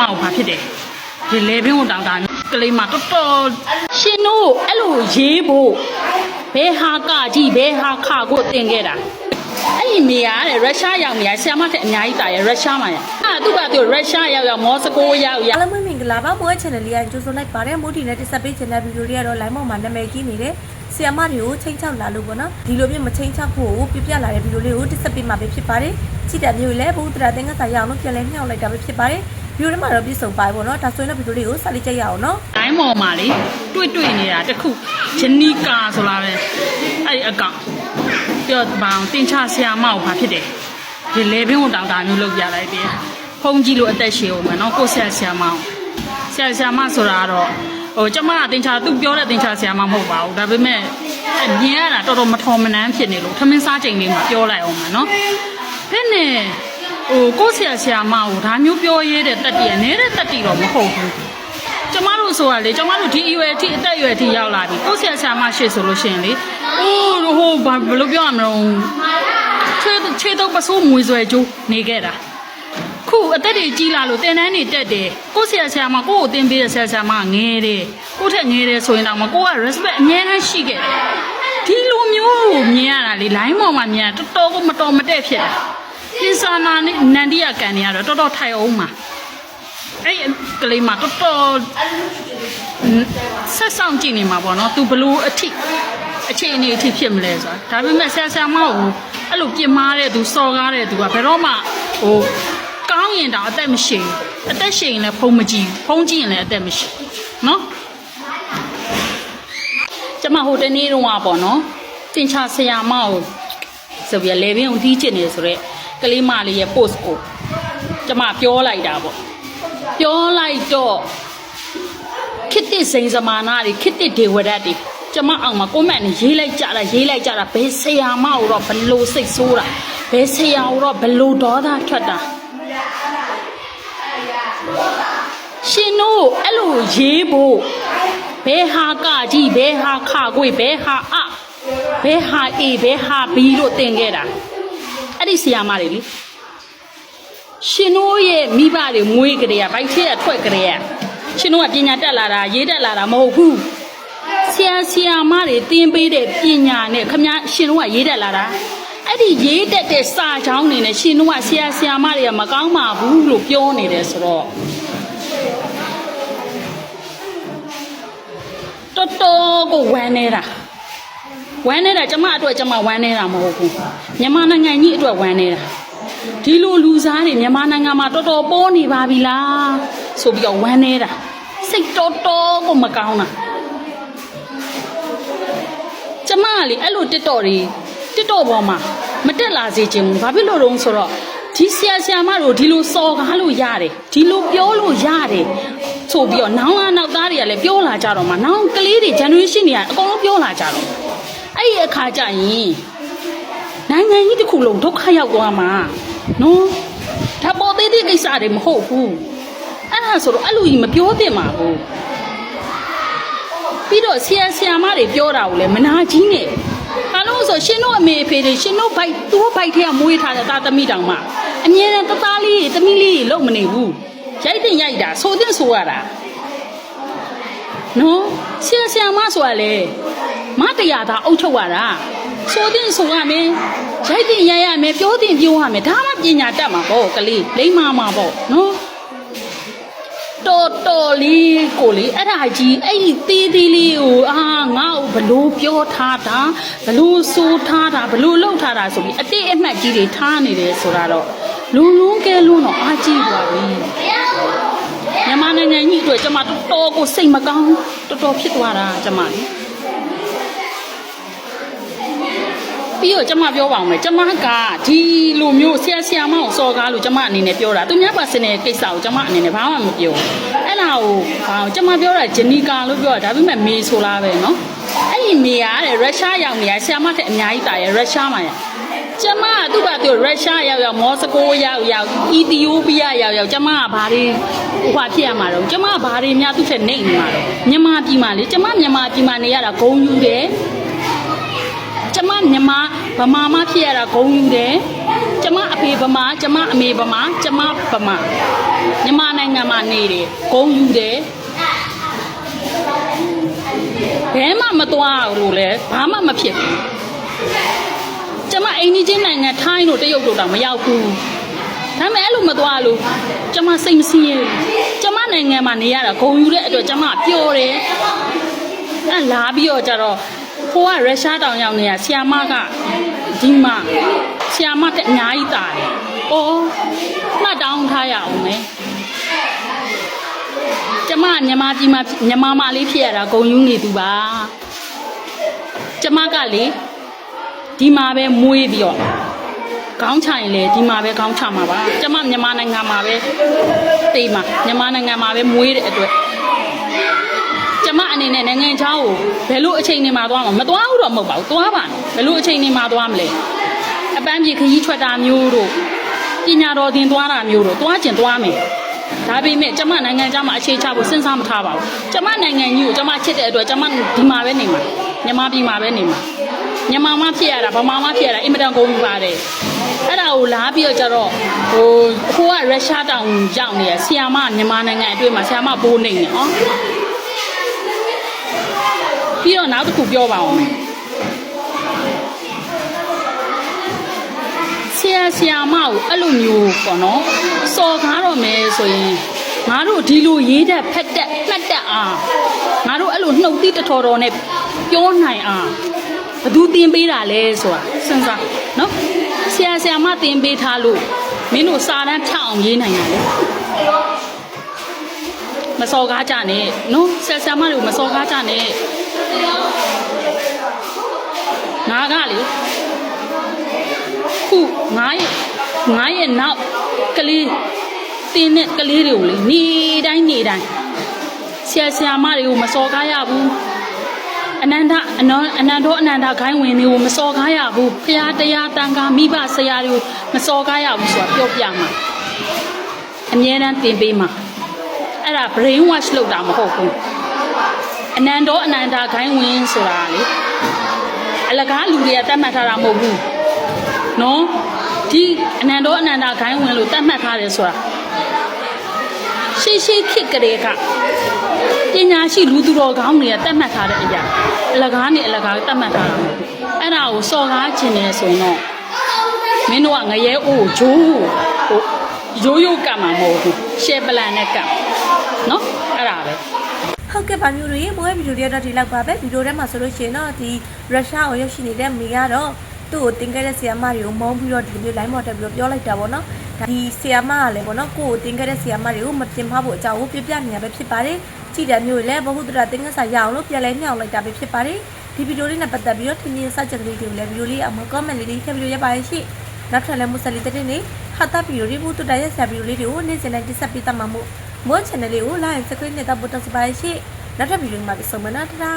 မကိုဘာဖြစ်တယ်ဒီလေဘင်းကိုတောင်တာကလေးမတော်တော်ရှင်တို့အဲ့လိုရေးဖို့ဘယ်ဟာကကြီးဘယ်ဟာခကိုတင်ခဲ့တာအဲ့ဒီနေရာတဲ့ရုရှားရောက်နေရဆီယမတဲ့အများကြီးတာရရုရှားမှာရအဲ့သူကသူရုရှားရောက်ရောက်မော်စကိုရောက်ရောက်အားလုံးပဲမင်္ဂလာပါမိုး channel လေးကကြိုဆိုလိုက်ပါတယ်မိုးတီနဲ့တက်ဆက်ပေးချင်တဲ့ဗီဒီယိုလေးကတော့ line ပေါ်မှာနာမည်ကြီးနေတဲ့ဆီယမတွေကိုချိန်ချောက်လာလို့ပေါ့နော်ဒီလိုမျိုးမချိန်ချောက်ဖို့ပြပြလာတဲ့ဗီဒီယိုလေးကိုတက်ဆက်ပေးမှာပဲဖြစ်ပါတယ်ချစ်တဲ့မျိုးလည်းဘုဒ္ဓရာသင်္ကစာရအောင်လို့ပြန်လဲမြှောက်လိုက်တာပဲဖြစ်ပါတယ် ဗီဒီယိုထဲမှာတော့ပြည့်စုံပါပေါ့နော်ဒါဆိုရင်တော့ဗီဒီယိုလေးကိုဆက်လက်ကြည့်ရအောင်နော်တိုင်းပေါ်မှာလေတွေ့တွေ့နေတာတခုဂျနီကာဆိုလာပဲအဲ့ဒီအကောင်ပြောပါအောင်တင်ချဆရာမကိုဘာဖြစ်တယ်ဒီလေဘင်းကိုတောင်တာမျိုးလုပ်ပြလိုက်တယ်ဖုန်းကြီးလို့အသက်ရှည်အောင်မယ်နော်ကိုဆရာဆရာမအောင်ဆရာဆရာမဆိုတာကတော့ဟိုကျမကတင်ချသူပြောတဲ့တင်ချဆရာမမဟုတ်ပါဘူးဒါပေမဲ့မြင်ရတာတော်တော်မထော်မနှမ်းဖြစ်နေလို့ထမင်းစားချိန်လေးမှာပြောလိုက်အောင်မယ်နော်ဖက်နဲ့ ဟိုကိုဆရာဆရာမကိုဒါမျိုးပြောရဲတဲ့တက်တည်ရနေတဲ့တက်တည်တော့မဟုတ်ဘူးကျမတို့ဆိုတာလေကျမတို့ဒီအရွယ်အထိအသက်အရွယ်အထိရောက်လာပြီကိုယ့်ဆရာဆရာမရှိဆိုလို့ရှိရင်လေအိုးဟိုဘာဘယ်လိုပြောရမလဲချွေးချွေးတော့ပစိုးမွေဆွဲကျိုးနေခဲ့တာခုအသက်တွေကြီးလာလို့တင်တန်းနေတက်တယ်ကိုယ့်ဆရာဆရာမကိုယ့်ကိုတင်ပေးတဲ့ဆရာဆရာမငဲတယ်ကိုယ့်ထက်ငဲတယ်ဆိုရင်တော့မကိုက respect အများတန်းရှိခဲ့တယ်ဒီလိုမျိုးကိုမြင်ရတာလေ line ပေါ်မှာမြင်ရတော်တော်ကိုမတော်မတဲ့ဖြစ်တာ ဒီစာနာနဲ့နန္ဒီယကန်နေရတော့တော်တော်ထိုင်အောင်မှာအဲ့ကလေးမတော်တော်ဆက်ဆောင်ကြည့်နေမှာပေါ့နော်။ तू ဘလို့အထိအခြေအနေအထိဖြစ်မလဲဆိုတာဒါပေမဲ့ဆရာဆရာမကိုအဲ့လိုပြင်မာတဲ့သူစော်ကားတဲ့သူကဘယ်တော့မှဟိုကောင်းရင်တောင်အသက်မရှိဘူး။အသက်ရှိရင်လည်းဖုံးမကြည့်ဘူး။ဖုံးကြည့်ရင်လည်းအသက်မရှိဘူး။နော်။ကျမဟိုတနေ့တုန်းကပေါ့နော်။တင်ချဆရာမကိုဆိုပြီးလေဘင်းကိုတီးချစ်နေဆိုတော့ ကလေးမလေးရဲ့ post ကိုကျမပြောလိုက်တာပေါ့ပြောလိုက်တော့ခိတ္တစိန်စမာနာတွေခိတ္တဒေဝရတ်တွေကျမအောင်မှာကွန်မန့်နဲ့ရေးလိုက်ကြတာရေးလိုက်ကြတာဘယ်ဆရာမကိုတော့ဘလို့စိတ်ဆိုးတာဘယ်ဆရာကိုတော့ဘလို့ဒေါသထွက်တာရှင်တို့အဲ့လိုရေးဖို့ဘယ်ဟာကကြီးဘယ်ဟာခကွေဘယ်ဟာအဘယ်ဟာအေဘယ်ဟာဘီလို့တင်ခဲ့တာ အဲ့ဒီဆရာမတွေလေရှင်တို့ရဲ့မိဘတွေမွေးကြတဲ့ဘိုက်ထဲကထွက်ကြတဲ့ရှင်တို့ကပညာတက်လာတာရေးတက်လာတာမဟုတ်ဘူးဆရာဆရာမတွေသင်ပေးတဲ့ပညာနဲ့ခမရှင်တို့ကရေးတက်လာတာအဲ့ဒီရေးတက်တဲ့စာချောင်းနေနဲ့ရှင်တို့ကဆရာဆရာမတွေကမကောင်းပါဘူးလို့ပြောနေတယ်ဆိုတော့တော်တော်ကိုဝမ်းနေတာ ဝမ်းနေတာကျမအတွက်ကျမဝမ်းနေတာမဟုတ်ဘူးမြန်မာနိုင်ငံကြီးအတွက်ဝမ်းနေတာဒီလိုလူစားတွေမြန်မာနိုင်ငံမှာတော်တော်ပေါ်နေပါပြီလားဆိုပြီးတော့ဝမ်းနေတာစိတ်တော်တော်ကိုမကောင်းတာကျမကလေအဲ့လိုတစ်တော်တွေတစ်တော်ပေါ်မှာမတက်လာစေချင်ဘူးဘာဖြစ်လို့လဲဆိုတော့ဒီဆရာဆရာမတို့ဒီလိုစော်ကားလို့ရတယ်ဒီလိုပြောလို့ရတယ်ဆိုပြီးတော့နောင်လာနောက်သားတွေကလည်းပြောလာကြတော့မှနောင်ကလေးတွေ generation တွေကအကုန်လုံးပြောလာကြတော့ အဲ့ဒီအခါကျရင်နိုင်ငံကြီးတစ်ခုလုံးဒုက္ခရောက်သွားမှာနော်ဒါပေါ်သေးသေးကိစ္စတွေမဟုတ်ဘူးအဲ့ဒါဆိုတော့အဲ့လိုကြီးမပြောသင့်ပါဘူးပြီးတော့ဆရာဆရာမတွေပြောတာကိုလည်းမနာကြီးနဲ့ဘာလို့လဲဆိုရှင်တို့အမေအဖေတွေရှင်တို့ဘိုက်သူတို့ဘိုက်ထဲကမွေးထားတဲ့သားသမီးတောင်မှအမြဲတမ်းတသားလေးတွေသမီးလေးတွေလုံမနေဘူးရိုက်တင်ရိုက်တာဆိုတဲ့ဆိုရတာနော်ဆရာဆရာမဆိုတာလေ မတရားသာအုပ်ချုပ်ရတာဆိုတဲ့ဆိုရမယ်ရိုက်တင်ရိုက်ရမယ်ပြောတင်ပြောရမယ်ဒါမှပညာတတ်မှာပေါ့ကလေးလိမ္မာမှာပေါ့နော်တော်တော်လေးကိုလေအဲ့ဒါကြီးအဲ့ဒီသေးသေးလေးကိုအာငါ့ကိုဘလို့ပြောထားတာဘလို့ဆိုထားတာဘလို့လှုပ်ထားတာဆိုပြီးအတိတ်အမှတ်ကြီးတွေထားနေတယ်ဆိုတာတော့လုံလုံးကဲလုံးတော့အားကြီးပါပြီမြန်မာနိုင်ငံကြီးအတွက်ကျမတော်တော်ကိုစိတ်မကောင်းတော်တော်ဖြစ်သွားတာကျမလေ ပြီးတော့ကျမပြောပါအောင်မယ်ကျမကဒီလိုမျိုးဆရာဆရာမကိုစော်ကားလို့ကျမအနေနဲ့ပြောတာသူများပါစနေကိစ္စကိုကျမအနေနဲ့ဘာမှမပြောအဲ့ဒါကိုဘာကျမပြောတာဂျနီကာလို့ပြောတာဒါပေမဲ့မေဆိုလားပဲနော်အဲ့ဒီမေကတဲ့ရုရှားရောက်နေရဆရာမတဲ့အများကြီးတာရရုရှားမှာရကျမကသူ့ဘာသူရုရှားရောက်ရောက်မော်စကိုရောက်ရောက်အီသီယိုးပီးယားရောက်ရောက်ကျမကဘာတွေဟိုဘာဖြစ်ရမှာတော့ကျမကဘာတွေများသူ့ထက်နေနေမှာတော့မြန်မာပြည်မှာလေကျမမြန်မာပြည်မှာနေရတာဂုံယူတယ် ကျမမြန်မာဗမာမဖြစ်ရတာဂုံယူတယ်ကျမအဖေဗမာကျမအမေဗမာကျမဗမာမြန်မာနိုင်ငံမှာနေတယ်ဂုံယူတယ်ဘဲမှမသွားလို့လဲဘာမှမဖြစ်ဘူးကျမအိမ်ကြီးချင်းနိုင်ငံထိုင်းတို့တရုတ်တို့တော့မရောက်ဘူးဒါပေမဲ့အဲ့လိုမသွားလို့ကျမစိတ်မစင်းရဘူးကျမနိုင်ငံမှာနေရတာဂုံယူတဲ့အတွက်ကျမပျော်တယ်အဲ့လာပြီးတော့ကြတော့ ဖိုးကရုရှားတောင်ရောက်နေတာဆီယာမကဒီမှာဆီယာမတက်အများကြီးတာတယ်။အော်မှတ်တောင်းထားရအောင်မယ်။ကျမမြန်မာပြည်မှာမြန်မာမလေးဖြစ်ရတာဂုံယူနေသူပါ။ကျမကလေဒီမှာပဲမွေးပြီးတော့ခေါင်းချရင်လေဒီမှာပဲခေါင်းချမှာပါ။ကျမမြန်မာနိုင်ငံမှာပဲတေးမှာမြန်မာနိုင်ငံမှာပဲမွေးတဲ့အတွက်ကျ မအနေနဲ့နိုင်ငံခြားကိုဘယ်လိုအချိန်နေမှာသွားမှာမသွားဘူးတော့မဟုတ်ပါဘူးသွားပါဘယ်လိုအချိန်နေမှာသွားမလဲအပန်းပြေခရီးထွက်တာမျိုးတို့ပညာတော်သင်သွားတာမျိုးတို့သွားကျင်သွားမယ်ဒါပေမဲ့ကျမနိုင်ငံခြားမှာအခြေချဖို့စဉ်းစားမထားပါဘူးကျမနိုင်ငံကြီးကိုကျမချစ်တဲ့အတွက်ကျမဒီမှာပဲနေမှာမြန်မာပြည်မှာပဲနေမှာမြန်မာမဖြစ်ရတာဗမာမဖြစ်ရတာအင်မတန်ကုန်ပြီပါတယ်အဲ့ဒါကိုလာပြီးတော့ကျတော့ဟိုခိုးကရုရှားတောင်ရောက်နေရဆီယာမမြန်မာနိုင်ငံအတွင်းမှာဆီယာမဘိုးနေနေဟော ပြီးတော့နောက်တစ်ခုပြောပါအောင်မယ်ဆရာဆရာမကိုအဲ့လိုမျိုးပေါ့နော်စော်ကားတော့မယ်ဆိုရင်ငါတို့ဒီလိုရေးတတ်ဖက်တက်မှတ်တက်အားငါတို့အဲ့လိုနှုတ်သီးတထော်တော်နဲ့ပြောနိုင်အားဘသူတင်ပေးတာလဲဆိုတာစဉ်းစားနော်ဆရာဆရာမတင်ပေးထားလို့မင်းတို့စာတန်းထအောင်ရေးနိုင်တာလေမစော်ကားကြနဲ့နော်ဆရာဆရာမတွေကိုမစော်ကားကြနဲ့ ငါကလေခုငါရဲ့ငါရဲ့နောက်ကလေးတင်းတဲ့ကလေးတွေကိုလေနေတိုင်းနေတိုင်းဆရာဆရာမတွေကိုမစော်ကားရဘူးအနန္တအနောအနန္တောအနန္တခိုင်းဝင်တွေကိုမစော်ကားရဘူးဖရာတရားတန်ခါမိဘဆရာတွေကိုမစော်ကားရဘူးဆိုတာပြောပြမှာအမြဲတမ်းသင်ပေးမှာအဲ့ဒါ brain wash လုပ်တာမဟုတ်ဘူး အနန္တောအနန္တခိုင်းဝင်ဆိုတာလေအလကားလူတွေကတတ်မှတ်ထားတာမဟုတ်ဘူးနော်ဒီအနန္တောအနန္တခိုင်းဝင်လို့တတ်မှတ်ထားတယ်ဆိုတာရှိရှိခစ်ကလေးကပညာရှိလူသူတော်ကောင်းတွေကတတ်မှတ်ထားတဲ့အရာအလကားနဲ့အလကားတတ်မှတ်ထားတာမဟုတ်ဘူးအဲ့ဒါကိုစော်ကားခြင်းနေဆိုရင်တော့မင်းတို့ကငရဲအိုးဂျိုးဟိုရိုးရိုးကတ်မှာမဟုတ်ဘူးရှယ်ပလန်နဲ့ကတ်နော်အဲ့ဒါပဲ ဟုတ်ကဲ့ပါမျိုးတွေမိုးရဲ့ဗီဒီယိုတွေတော့ဒီလောက်ပါပဲဗီဒီယိုထဲမှာဆိုလို့ရှိရင်တော့ဒီရုရှားကိုရောက်ရှိနေတဲ့မိကတော့သူ့ကိုတင်ခဲ့တဲ့ဆီယာမတွေကိုမုန်းပြီးတော့ဒီလို line မော်တက်ပြီးတော့ပြောလိုက်တာပေါ့နော်ဒီဆီယာမကလည်းပေါ့နော်ကိုယ့်ကိုတင်ခဲ့တဲ့ဆီယာမတွေကိုမတင်ဖဖို့အကြောင်းကိုပြပြနေရပဲဖြစ်ပါတယ်ကြည်တယ်မျိုးတွေလည်းဘဟုတရတင်ကစားရအောင်လို့ပြန်လဲညှောင်းလိုက်တာပဲဖြစ်ပါတယ်ဒီဗီဒီယိုလေးနဲ့ပတ်သက်ပြီးတော့ထင်မြင်စကြက်ကလေးတွေကိုလည်းဗီဒီယိုလေးအမ comment လေးလေးထည့်ပြီးရပါရဲ့ရှိနောက်ထပ်လည်းမူဆလီတဲ့နေ့ဟာတာဗီဒီယိုလေးဘူးတူတရဲ့ဆရာဗီဒီယိုလေးတွေကိုနေ့စဉ်တိုင်းတင်ဆက်ပေးတတ်မှာမို့ မို့ channel လေးကို like subscribe နဲ့တော့ပို့တော့စပါရှိနောက်ထပ်ဗီဒီယိုမှာပြန်ဆုံမနာတာ